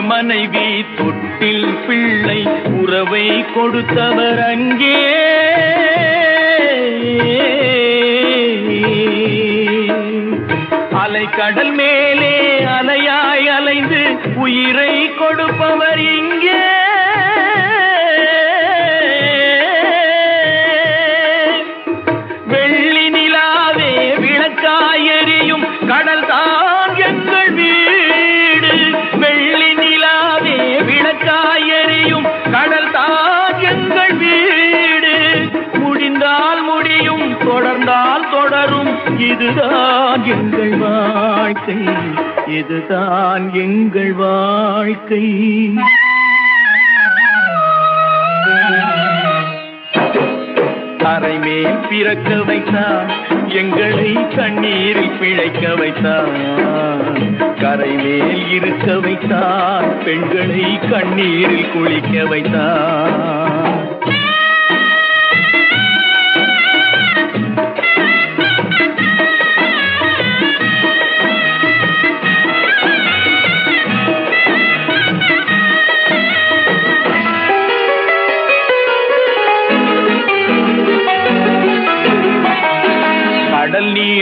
மனைவி தொட்டில் பிள்ளை உறவை கொடுத்தவர் அங்கே. அலை கடல் மேலே அலையாய் அலைந்து உயிரை கொடுப்பவர் இங்கே. தொடரும். இதுதான் எங்கள் வாழ்க்கை. இதுதான் எங்கள் வாழ்க்கை. தரைமேல் பிறக்க வைத்தான் எங்களை கண்ணீரில் பிழைக்க வைத்தான் கரை மேல் இருக்க வைத்தான் பெண்களை கண்ணீரில் குளிக்க வைத்தான்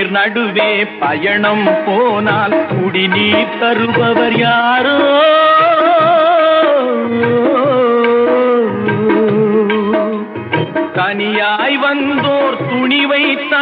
கடல் நடுவே பயணம் போனால் குடிநீர் தருபவர் யாரோ? தனியாய் வந்தோர் துணிவை த